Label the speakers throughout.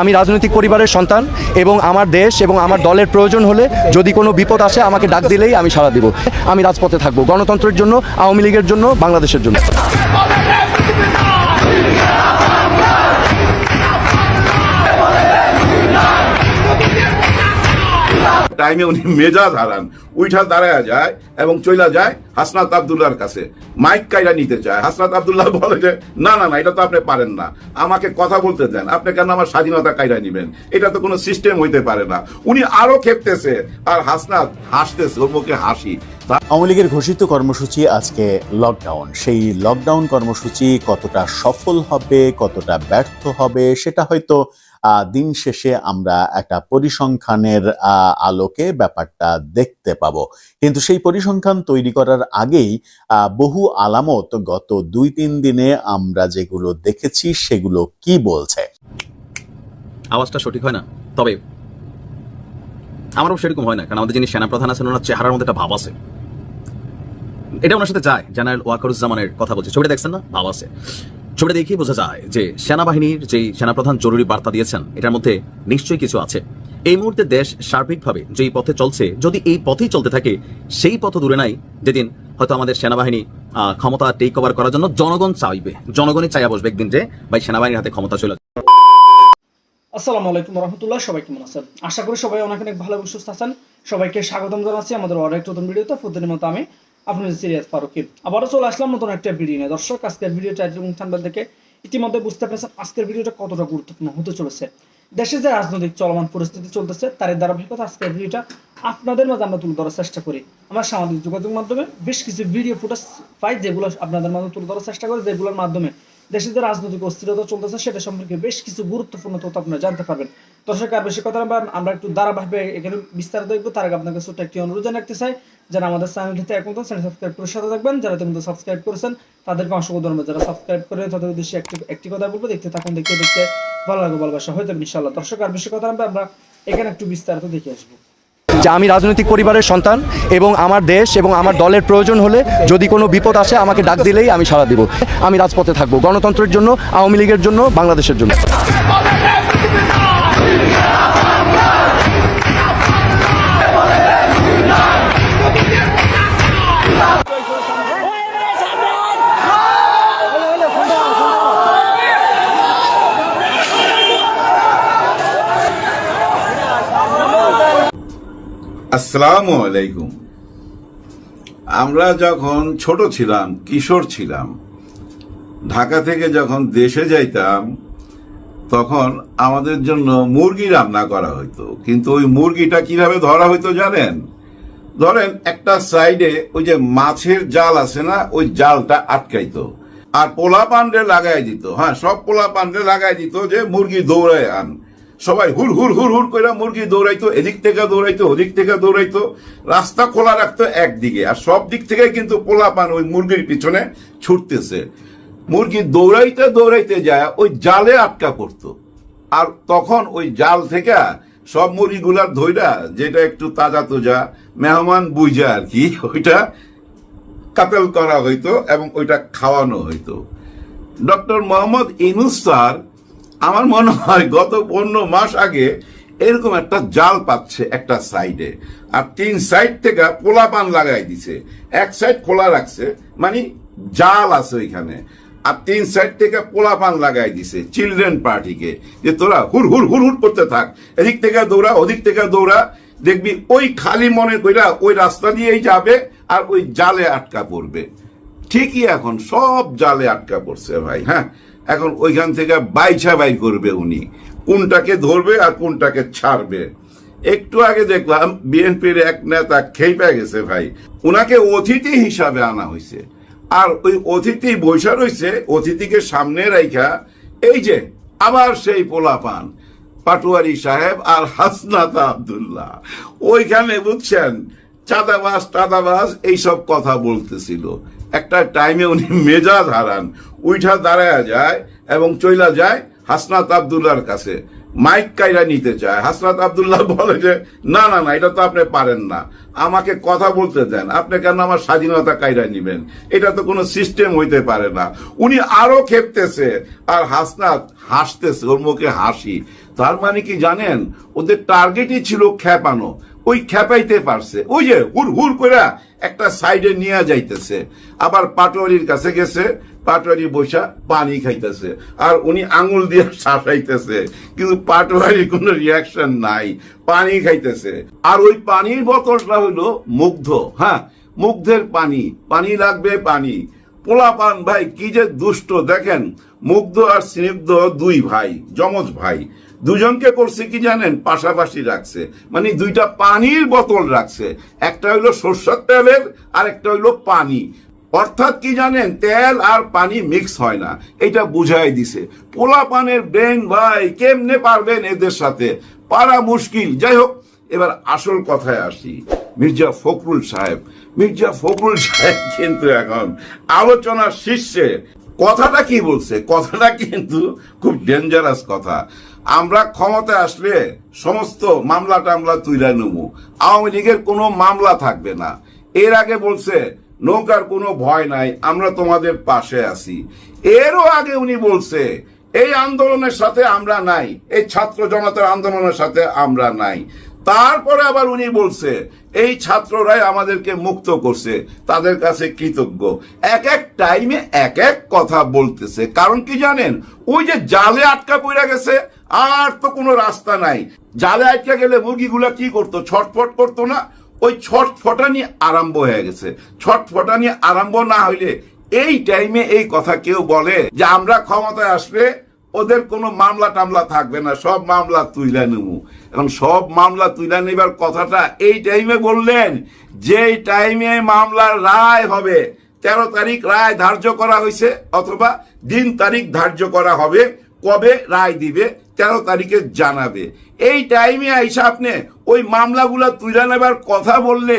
Speaker 1: আমি রাজনৈতিক পরিবারের সন্তান এবং আমার দেশ এবং আমার দলের প্রয়োজন হলে যদি কোনো বিপদ আসে, আমাকে ডাক দিলেই আমি সাড়া দিব। আমি রাজপথে থাকব, গণতন্ত্রের জন্য, আওয়ামী লীগের জন্য, বাংলাদেশের জন্য।
Speaker 2: টাইমে উনি মেজাজ হারান। উইঠা দাঁড়ায় যায় এবং চইলা যায় হাসনাত আবদুল্লাহর কাছে। মাইক কাইরা নিতে চায়। হাসনাত আবদুল্লাহ বলে যে, না না না, এটা তো আপনি পারেন না। আমাকে কথা বলতে দেন। আপনি কেন আমার স্বাধীনতা কাইরা নিবেন? এটা তো কোনো সিস্টেম হইতে পারে না। উনি আরও খেপতেছে আর হাসনাত হাসতেছে, ওর মুখে হাসি।
Speaker 3: আওয়ামী লীগের ঘোষিত কর্মসূচি আজকে লকডাউন সেই লকডাউন কর্মসূচি কতটা সফল হবে, কতটা ব্যর্থ হবে, সেটা হয়তো দিন শেষে আমরা একটা পরিসংখ্যানের আলোকে ব্যাপারটা দেখতে পাব। কিন্তু সেই পরিসংখ্যান তৈরি করার আগেই বহু আলামত গত দুই তিন দিনে আমরা যেগুলো দেখেছি সেগুলো কি বলছে?
Speaker 4: আওয়াজটা সঠিক হয় না? তবে আমারও সেরকম হয় না, কারণ আমাদের যিনি সেনাপ্রধান আছেন, ওনার চেহারার মধ্যে একটা ভাব আছে। এটা ওনার সাথে যায়, জেনারেল ওয়াকারুজ্জামানের কথা বলছে। ছবিটা দেখছেন না? ভাব আছে। ছবিটা দেখেই বোঝা যায় যে সেনাবাহিনীর যেই সেনাপ্রধান জরুরি বার্তা দিয়েছেন, এটার মধ্যে নিশ্চয়ই কিছু আছে। এই মুহূর্তে দেশ সার্বিকভাবে যেই পথে চলছে, যদি এই পথেই চলতে থাকে, সেই পথ দূরে নাই, যেদিন হয়তো আমাদের সেনাবাহিনী ক্ষমতা টেক ওভার করার জন্য জনগণ চাইবে, জনগণই চাইয়া বসবে একদিন যে, ভাই, সেনাবাহিনীর হাতে ক্ষমতা চলে
Speaker 5: আসসালামু আলাইকুম রহমতুল্লাহ, সবাই কেমন আছেন? আশা করি সবাই অনেক অনেক ভালো এবং সুস্থ আছেন। সবাইকে স্বাগতম জানাচ্ছি আমাদের অনেক নতুন ভিডিওতে। মতো আমি আপনাদের সিরিয়াস ফারুকি আবারও চলে আসলাম নতুন একটা ভিডিও নিয়ে। দর্শক, আজকের ভিডিও টাইটেল এবং থাম্বনেল থেকে ইতিমধ্যে বুঝতে পেরেছেন আজকের ভিডিওটা কতটা গুরুত্বপূর্ণ হতে চলেছে। দেশে যে রাজনৈতিক চলমান পরিস্থিতি চলতেছে তার ধারাবাহিকতা আজকের ভিডিওটা আপনাদের মাঝে আমরা তুলে ধরার চেষ্টা করি। আমরা সামাজিক যোগাযোগ মাধ্যমে বেশ কিছু ভিডিও ফুটেজ পাই, যেগুলো আপনাদের মাঝে তুলে ধরার চেষ্টা করি, যেগুলোর মাধ্যমে দেশে যে রাজনৈতিক অস্থিরতা চলতেছে, সেটা সম্পর্কে বেশ কিছু গুরুত্বপূর্ণ তথ্য আপনারা জানতে পারবেন। দর্শক, আর বেশি কথা আমরা একটু ধারাবাহিকভাবে এখানে বিস্তারিত দেখব। তার আগে আপনাকে ছোট্ট একটি অনুরোধ রাখতে চাই, যারা আমাদের চ্যানেলটিতে এখন তো চ্যানেল সাবস্ক্রাইব করে সাথে থাকবেন, যারা তুমি সাবস্ক্রাইব করেছেন, তাদেরকে অসংখ্য ধন্যবাদ। যারা সাবস্ক্রাইব করে তাদের উদ্দেশ্যে একটি একটি কথা বলব, দেখতে থাকুন, দেখতে দেখতে ভালো লাগবে, ভালোবাসা হয়ে যাবে ইনশাল্লাহ দর্শক, আর বেশি কথা আমরা এখানে একটু বিস্তারিত দেখে আসব।
Speaker 1: যে আমি রাজনৈতিক পরিবারের সন্তান এবং আমার দেশ এবং আমার দলের প্রয়োজন হলে যদি কোনো বিপদ আসে, আমাকে ডাক দিলেই আমি সাড়া দিব। আমি রাজপথে থাকব, গণতন্ত্রের জন্য, আওয়ামী লীগের জন্য, বাংলাদেশের জন্য।
Speaker 2: আসসালামু আলাইকুম। আমরা যখন ছোট ছিলাম, কিশোর ছিলাম, ঢাকা থেকে যখন দেশে যাইতাম, তখন আমাদের জন্য মুরগি রান্না করা হইতো। কিন্তু ওই মুরগিটা কীভাবে ধরা হইতো জানেন? ধরেন একটা সাইডে ওই যে মাছের জাল আছে না, ওই জালটা আটকাইতো। আর পোলা পান্ডে লাগাই দিত। হ্যাঁ সব পোলা পান্ডে লাগাই দিত যে মুরগি দৌড়ায় আন। সবাই হুর হুর হুর হুর করে মুরগি দৌড়াইতো, এদিক থেকে দৌড়াইতো, ওদিক থেকে দৌড়াইতো, রাস্তা খোলা রাখতো একদিকে। আর সব দিক থেকে কিন্তু পোলা পান ওই মুরগির পিছনে ছুটতেছে। মুরগি দৌড়াইতে দৌড়াইতে যায়, ওই জালে আটকা পড়তো। আর তখন ওই জাল থেকে সব মুরগিগুলার ধইরা, যেটা একটু তাজা তোজা, মেহমান বুঝা আর কি, ওইটা কাতেল করা হইতো এবং ওইটা খাওয়ানো হইতো। ডক্টর মোহাম্মদ ইনুস স্যার আমার মনে হয় গত পনেরো মাস আগে এরকম একটা জাল পাচ্ছে একটা সাইডে আর তিন সাইড থেকে পোলাপান লাগাই দিছে। এক সাইড খোলা রাখছে মানে জাল আছে ওইখানে। আর তিন সাইড থেকে পোলাপান লাগাই দিছে চিলড্রেন পার্টিকে যে তোরা হুর হুর হুর হুর করতে থাক। এদিক থেকে দৌড়া, ওদিক থেকে দৌড়া, দেখবি ওই খালি মনে কইরা ওই রাস্তা দিয়েই যাবে আর ওই জালে আটকা পড়বে। ঠিকই এখন সব জালে আটকা পড়ছে ভাই হ্যাঁ? এখন ওইখান থেকে বাইছা বাই করবে উনি। কোনটাকে ধরবে আর কোনটাকে ছাড়বে। একটু আগে দেখলাম বিএনপির এক নেতা খেপে গেছে ভাই। উনাকে অতিথি হিসাবে আনা হয়েছে আর ওই অতিথি বৈশা রয়েছে অতিথিকে সামনে রাইখা এই যে আবার সেই পোলাপান, পাটুয়ারি সাহেব আর হাসনাত আবদুল্লাহ। ওইখানে বুঝছেন, চাঁদাবাজ, টাদাবাজ এইসব কথা বলতেছিল। একটা টাইমে উনি মেজাজ হারান। উইঠা দাঁড়ায় যায় এবং চইলা যায় হাসনাত আবদুল্লাহর কাছে। মাইক কাইরা নিতে চায়। হাসনাত আবদুল্লাহ বলে যে, না না না, এটা তো আপনি পারেন না। আমাকে কথা বলতে দেন। আপনি কেন আমার স্বাধীনতা কাইরা নিবেন? এটা তো কোনো সিস্টেম হইতে পারে না। উনি আরও খেপতেছে আর হাসনাত হাসতেছে, ওর মুখে হাসি। তার মানে কি জানেন? ওদের টার্গেটই ছিল খ্যাপানো ওই খ্যাপাইতে পারছে। ওই যে হুর হুর করে একটা সাইডে নিয়ে যাইতেছে। আবার পাটোয়ারির কাছে গেছে। পাটোয়ারি বৈশা পানি খাইতেছে। আর উনি আঙুল দিয়ে শাসাইতেছে। কিন্তু পাটোয়ারির কোনো রিয়াকশন নাই। পানি খাইতেছে। আর ওই পানির বোতলটা হইল মুগ্ধ হ্যাঁ? মুগ্ধের পানি। পানি লাগবে পানি। পোলাপান ভাই, কি যে দুষ্ট, দেখেন। মুগ্ধ আর স্নিগ্ধ দুই ভাই, যমজ ভাই। দুজনকে করছে কি জানেন? পাশাপাশি রাখছে। মানে দুইটা পানির বোতল রাখছে। একটা হইল সর্ষের তেলের আর একটা হইল পানি। অর্থাৎ কি জানেন, তেল আর পানি মিক্স হয় না। এটা বুঝাই দিছে। পোলা পানের ব্রেন ভাই, কেমনে পারবেন এদের সাথে? পারা মুশকিল। যাই হোক, এবার আসল কথায় আসি। মির্জা ফখরুল সাহেব। মির্জা ফখরুল সাহেব কিন্তু এখন আলোচনার শীর্ষে। কথাটা কি বলছে? কথাটা কিন্তু খুব ডেঞ্জারাস কথা। আমরা ক্ষমতায় আসলে সমস্ত মামলা টামলা তুইলা নেব। আওয়ামী লীগের কোনো মামলা থাকবে না। এর আগে বলছে নৌকার কোনো ভয় নাই, আমরা তোমাদের পাশে আছি। এরও আগে উনি বলছে, এই আন্দোলনের সাথে আমরা নাই, এই ছাত্র জনতার আন্দোলনের সাথে আমরা নাই। তারপরে আবার উনি বলছে, এই ছাত্ররাই আমাদেরকে মুক্ত করছে, তাদের কাছে কৃতজ্ঞ। এক এক টাইমে এক এক কথা বলতেছে। কারণ কি জানেন, ওই যে জালে আটকা পড়ে গেছে, আর তো কোনো রাস্তা নাই। জালে আটকা গেলে মুরগিগুলা কি করতো? ছটফট করতো না? ওই ছটফটানি আরম্ভ হয়ে গেছে। ছটফটানি আরম্ভ না হইলে এই টাইমে এই কথা কেউ বলে যে আমরা ক্ষমতায় আসলে ওদের কোনো মামলা টামলা থাকবে না, সব মামলা তুইলা নেব এবং সব মামলা তুইলা নেবার কথাটা এই টাইমে বললেন যে টাইমে মামলার রায় হবে, তেরো তারিখ রায় ধার্য করা হয়েছে, অথবা দিন তারিখ ধার্য করা হবে, কবে রায় দিবে, তেরো তারিখে জানাবে। এই টাইমে আইসা আপনি ওই মামলাগুলা তুলে নেবার কথা বললে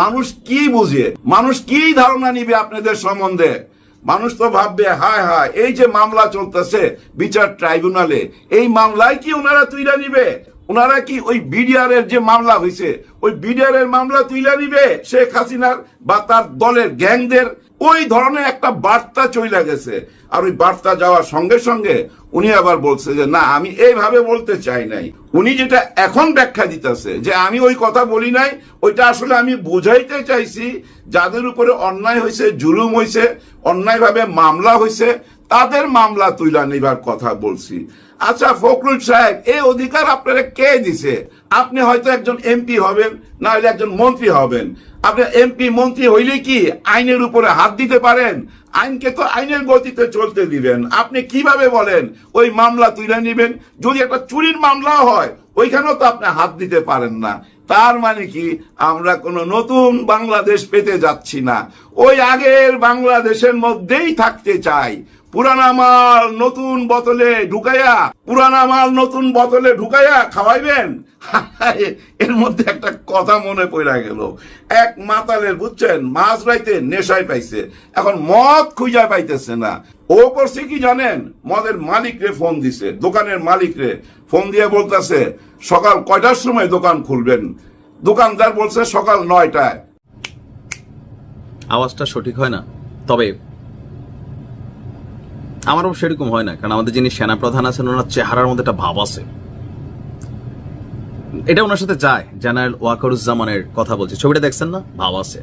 Speaker 2: মানুষ কি বুঝে? মানুষ কি ধারণা নিবে আপনাদের সম্বন্ধে? মানুষ তো ভাববে, হায় হায়, এই যে মামলা চলতেছে বিচার ট্রাইব্যুনালে, এই মামলায় কি ওনারা তুইলা নিবে? ওনারা কি ওই বিডিআর এর যে মামলা হয়েছে ওই বিডিআর এর মামলা তুইলা নিবে শেখ হাসিনার বা তার দলের গ্যাংদের? ওই ধরনের একটা বার্তা চলে গেছে। আর ওই বার্তা যাওয়ার সঙ্গে সঙ্গে উনি আবার বলছে যে, না, আমি এইভাবে বলতে চাই নাই। উনি যেটা এখন ব্যাখ্যা দিতেছে, যে আমি ওই কথা বলি নাই, ওইটা আসলে আমি বুঝাইতে চাইছি, যাদের উপরে অন্যায় হয়েছে জুলুম হয়েছে অন্যায়ভাবে মামলা হয়েছে তাদের মামলা তুইলা নিবার কথা বলছি। আচ্ছা ফখরুল সাহেব, এই অধিকার আপনারা কে দিছে? আপনি হয়তো একজন এমপি হবেন না হলে একজন মন্ত্রী হবেন। আপনি এমপি, মন্ত্রী হইলে কি আইনের উপরে হাত দিতে পারেন? আইনকে তো আইনের গতিতে চলতে দিবেন। আপনি কীভাবে বলেন, ওই মামলা তুলে নিবেন? যদি একটা চুরির মামলা হয়, ওইখানেও তো আপনি হাত দিতে পারেন না। তার মানে কি, আমরা কোনো নতুন বাংলাদেশ পেতে যাচ্ছি না। ওই আগের বাংলাদেশের মধ্যেই থাকতে চাই। পুরানা মাল নতুন বোতলে ঢুকাইয়া, পুরানা মাল নতুন বোতলে ঢুকাইয়া খাওয়াইবেন? এর মধ্যে একটা কথা মনে পড়া গেল। এক মাতালের, বুঝছেন, মাছ রাইতে নেশায় পাইছে। এখন মদ খুঁজা পাইতেছে না। ও করছে কি জানেন? মদের মালিক রে ফোন দিছে, দোকানের মালিক রে ফোন দিয়ে বলতেছে, সকাল কয়টার সময় দোকান খুলবেন? দোকানদার বলছে সকাল নয়টায়।
Speaker 4: আওয়াজটা সঠিক হয় না। তবে আমারও সেরকম হয় না, কারণ আমাদের যিনি সেনাপ্রধান আছেন, ওনার চেহারার মধ্যে একটা ভাব আছে। এটা ওনার সাথে যায়, জেনারেল ওয়াকারুজ্জামানের কথা বলছি। ছবিটা দেখছেন না? ভাব আছে।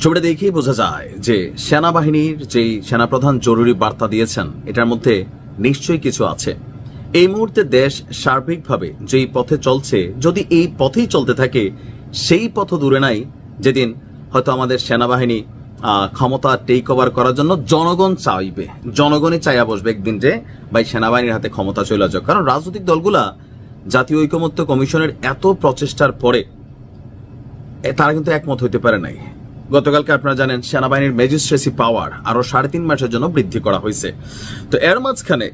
Speaker 4: ছবিটা দেখেই বোঝা যায় যে সেনাবাহিনীর যেই সেনাপ্রধান জরুরি বার্তা দিয়েছেন, এটার মধ্যে নিশ্চয়ই কিছু আছে। এই মুহূর্তে দেশ সার্বিকভাবে যেই পথে চলছে, যদি এই পথেই চলতে থাকে, সেই পথ দূরে নাই, যেদিন হয়তো আমাদের সেনাবাহিনী ক্ষমতা টেক ওভার করার জন্য জনগণ চাইবে। জনগণই চাইয়া বসবে একদিন যে, ভাই, সেনাবাহিনীর হাতে ক্ষমতা চলে যাক। কারণ রাজনৈতিক দলগুলা জাতীয় ঐকমত্য কমিশনের এত প্রচেষ্টার পরে তারা কিন্তু একমত হইতে পারে নাই। গতকালকে আপনারা জানেন, সেনাবাহিনীর ম্যাজিস্ট্রেসি পাওয়ার আরও সাড়ে তিন মাসের জন্য বৃদ্ধি করা হয়েছে। তো এর মাঝখানে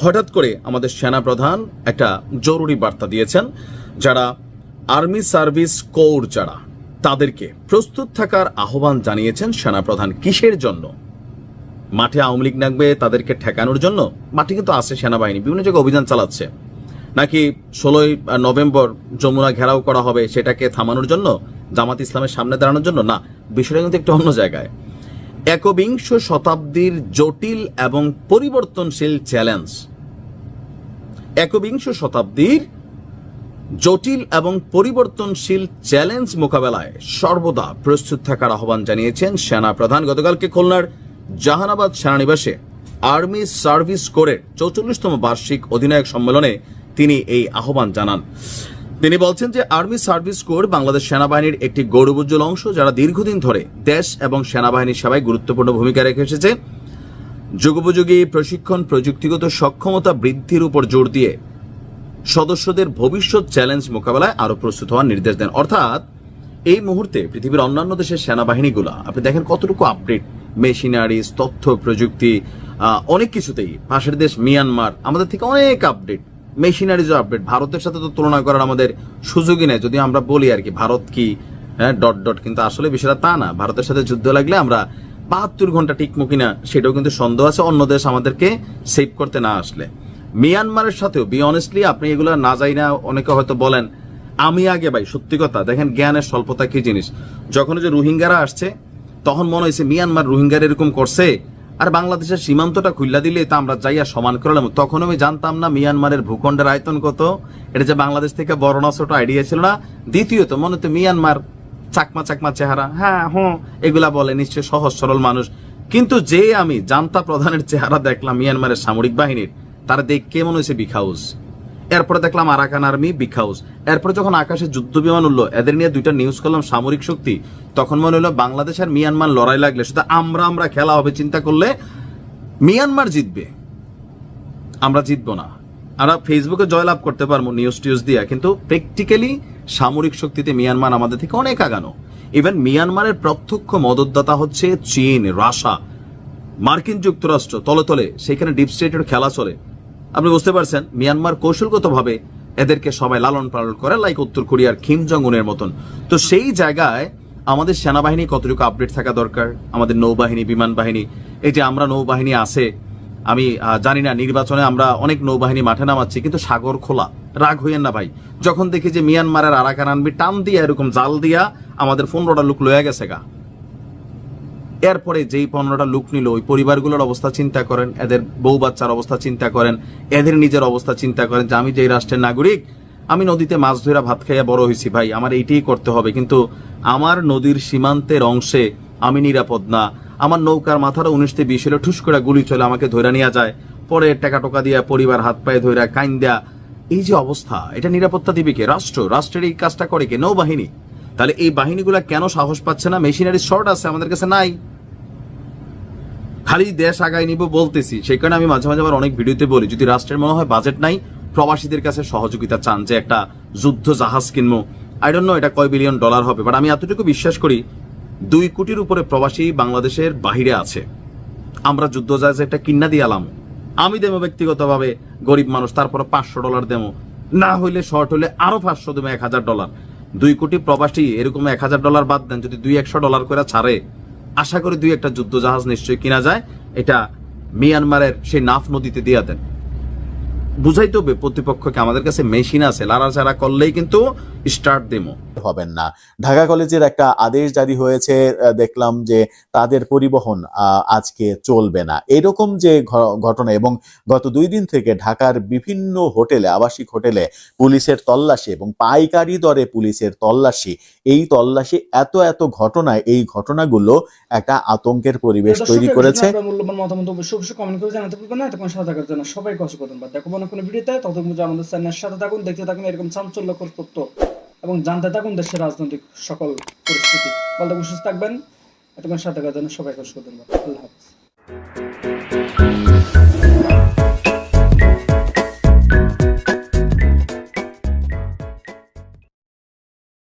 Speaker 4: হঠাৎ করে আমাদের সেনা প্রধান একটা জরুরি বার্তা দিয়েছেন, যারা আর্মি সার্ভিস কোর যারা তাদেরকে প্রস্তুত থাকার আহ্বান জানিয়েছেন সেনাপ্রধান কিসের জন্য? মাঠে আওয়ামী লীগ নাকবে, তাদেরকে ঠেকানোর জন্য? মাঠে কিন্তু আছে সেনাবাহিনী, বিভিন্ন জায়গায় অভিযান চালাচ্ছে। নাকি ষোলোই নভেম্বর যমুনা ঘেরাও করা হবে, সেটাকে থামানোর জন্য, জামাত ইসলামের সামনে দাঁড়ানোর জন্য? না, বিষয়টা কিন্তু একটু অন্য জায়গায়। একবিংশ শতাব্দীর জটিল এবং পরিবর্তনশীল চ্যালেঞ্জ একবিংশ শতাব্দীর জটিল এবং পরিবর্তনশীল চ্যালেঞ্জ মোকাবেলায় সর্বদা প্রস্তুত থাকার আহ্বান জানিয়েছেন সেনা প্রধান। গতকালকে খুলনার জাহানাবাদ সেনানিবাসে আর্মি সার্ভিস কোরের চৌচল্লিশতম বার্ষিক অধিনায়ক সম্মেলনে তিনি এই আহ্বান জানান। তিনি বলছেন যে আর্মি সার্ভিস কোর বাংলাদেশ সেনাবাহিনীর একটি গৌরবোজ্জ্বল অংশ যারা দীর্ঘদিন ধরে দেশ এবং সেনাবাহিনীর সেবায় গুরুত্বপূর্ণ ভূমিকা রেখে এসেছে। যুগোপযোগী প্রশিক্ষণ, প্রযুক্তিগত সক্ষমতা বৃদ্ধির উপর জোর দিয়ে সদস্যদের ভবিষ্যৎ চ্যালেঞ্জ মোকাবেলায় আরও প্রস্তুত হওয়ার নির্দেশ দেন। অর্থাৎ, এই মুহূর্তে পৃথিবীর অন্যান্য দেশের সেনাবাহিনীগুলো, আপনি দেখেন কতটুকু আপডেট মেশিনারিজ তথ্য, প্রযুক্তি অনেক কিছুতেই। পাশের দেশ মিয়ানমার আমাদের থেকে অনেক আপডেট মেশিনারিজও আপডেট ভারতের সাথে তো তুলনা করার আমাদের সুযোগই নেই। যদি আমরা বলি আর কি, ভারত কি হ্যাঁ ডট ডট কিন্তু আসলে বিষয়টা তা না। ভারতের সাথে যুদ্ধ লাগলে আমরা বাহাত্তর ঘণ্টা টিকমো কিনা, সেটাও কিন্তু সন্দেহ আছে। অন্য দেশ আমাদেরকে সেভ করতে না আসলে। মিয়ানমারের সাথেও বি অনেস্টলি আপনি এগুলো না যাই না অনেকে হয়তো বলেন, আমি আগে ভাই, সত্যি কথা, দেখেন জ্ঞানের স্বল্পতা কি জিনিস? যখন যে রোহিঙ্গারা আসছে, তখন মনে হয়েছে মিয়ানমার রোহিঙ্গার এরকম করছে, আর বাংলাদেশের সীমান্তটা খুললা দিলে তা আমরা যাইয়া সমান করলাম তখন আমি জানতাম না মিয়ানমারের ভূখণ্ডের আয়তন কত, এটা যে বাংলাদেশ থেকে বড় না ছোট আইডিয়া ছিল না। দ্বিতীয়ত, মনে হতো মিয়ানমার চাকমা চাকমা চেহারা হ্যাঁ হ্যাঁ এগুলা বলে নিশ্চয় সহজ সরল মানুষ। কিন্তু যে আমি জান্তা প্রধানের চেহারা দেখলাম মিয়ানমারের সামরিক বাহিনীর তারা দেখে মনে হয়েছে বিগ হাউস এরপরে দেখলাম আরাকান আর্মি বিগ হাউস এরপরে যখন আকাশে যুদ্ধ বিমান উঠল, এদের নিয়ে দুইটা নিউজ করলাম, সামরিক শক্তি। তখন মনে হলো বাংলাদেশ আর মিয়ানমার লড়াই লাগলে, শুধু আমরা আমরা খেলা হবে, চিন্তা করলে মিয়ানমার জিতবে। আমরা জিতবো না। আমরা ফেসবুকে জয়লাভ করতে পারব নিউজ টিউজ দিয়া, কিন্তু প্র্যাকটিক্যালি সামরিক শক্তিতে মিয়ানমার আমাদের থেকে অনেক আগানো। ইভেন মিয়ানমারের প্রত্যক্ষ মদতদাতা হচ্ছে চীন রাশা মার্কিন যুক্তরাষ্ট্র, তলে তলে, সেখানে ডিপ স্টেটের খেলা চলে। আপনি বুঝতে পারছেন, মিয়ানমার কৌশলগতভাবে এদেরকে সবাই লালন পালন করে লাইক উত্তর কোরিয়ার খিম জং উনের মতন। তো সেই জায়গায় আমাদের সেনাবাহিনী কতটুকু আপডেট থাকা দরকার? আমাদের নৌবাহিনী, বিমান বাহিনী, এই যে আমরা নৌবাহিনী আছে, আমি জানি না, নির্বাচনে আমরা অনেক নৌবাহিনী মাঠে নামাচ্ছি, কিন্তু সাগর খোলা, রাগ হইয়েন না ভাই। যখন দেখি যে মিয়ানমারের আরাকান আনবি, টান দিয়া এরকম জাল দিয়া আমাদের ফোন পনেরোটা লোক লয়ে গেছে গা। এরপরে যেই পনেরোটা লুক নিল, ওই পরিবারগুলোর অবস্থা চিন্তা করেন, এদের বউ বাচ্চার অবস্থা চিন্তা করেন, এদের নিজের অবস্থা চিন্তা করেন যে আমি যেই রাষ্ট্রের নাগরিক, আমি নদীতে মাছ ধরা ভাত খাইয়া বড় হয়েছি ভাই, আমার এইটাই করতে হবে। কিন্তু আমার নদীর সীমান্তের অংশে আমি নিরাপদ না। আমার নৌকার মাথার উনিশতে বিশ হলে ঠুস করে গুলি চলে আমাকে ধরে নেওয়া যায়। পরে টাকা টোকা দিয়া পরিবার হাত পায়ে ধরে দেয়া। এই যে অবস্থা, এটা নিরাপত্তা দিবে কে? রাষ্ট্র, রাষ্ট্রের এই কাজটা করে কে? নৌবাহিনী। তাহলে এই বাহিনীগুলা কেন সাহস পাচ্ছে না? মেশিনারি শর্ট আছে, আমাদের কাছে নাই। খালি দেশ আগায় নিব বলতেছি। সেই কারণে আমি মাঝে মাঝে আবার অনেক ভিডিওতে বলি, যদি রাষ্ট্রের মনে হয় বাজেট নাই, প্রবাসীদের কাছে সহযোগিতা চান যে একটা যুদ্ধ জাহাজ কিনবো। আই ডোন্ট নো এটা কয় বিলিয়ন ডলার হবে বাট আমি এতটুকু বিশ্বাস করি, দুই কোটির উপরে প্রবাসী বাংলাদেশের বাহিরে আছে। আমরা যুদ্ধ জাহাজ একটা কিন্না দিয়ে আলাম আমি দেবো ব্যক্তিগতভাবে গরিব মানুষ তারপরে পাঁচশো ডলার দেবো। না হইলে শর্ট হলে আরও পাঁচশো দেবো, এক হাজার ডলার দুই কোটি প্রবাসী এরকম এক হাজার ডলার বাদ দেন, যদি দুই একশো ডলার করে ছাড়ে, আশা করি দুই একটা যুদ্ধ জাহাজ নিশ্চয়ই কিনা যায়। এটা মিয়ানমারের সেই নাফ নদীতে দিয়া দেন। বুঝাইতে হবে, প্রতিপক্ষকে আমাদের কাছে মেশিন আছে, লাড়াচাড়া করলেই কিন্তু স্টার্ট দেবো।
Speaker 3: হবেন না। ঢাকা কলেজের একটা আদেশ জারি হয়েছে দেখলাম যে তাদের পরিবহন আহ, আজকে চলবে না। এরকম যে ঘ- ঘটনা এবং গত দুই দিন থেকে ঢাকার বিভিন্ন হোটেলে আবাসিক হোটেলে পুলিশের তল্লাশি এবং পাইকারি দরে পুলিশের তল্লাশি এই তল্লাশি এত এত ঘটনায় এই ঘটনাগুলো একটা আতঙ্কের পরিবেশ তৈরি করেছে।
Speaker 5: মূল্যবান মতামত অবশ্যই অবশ্যই কমেন্ট করে জানাতে ভুলবেন না। এতক্ষণ সাথে থাকার জন্য সবাই কষ্ট করবেন বা দেখো মনে কোনো ভিডিওতে ততক্ষণ পর্যন্ত আমাদের চ্যানেলের সাথে থাকুন দেখতে থাকুন এরকম চাঞ্চল্যকর তথ্য। এবং জানতে থাকুন দেশের রাজনৈতিক সকল পরিস্থিতি। বলতে সুস্থ থাকবেন। এতক্ষণ সাথে সবাইকে জন্য সবাই কষ্ট আল্লাহ হাফিজ।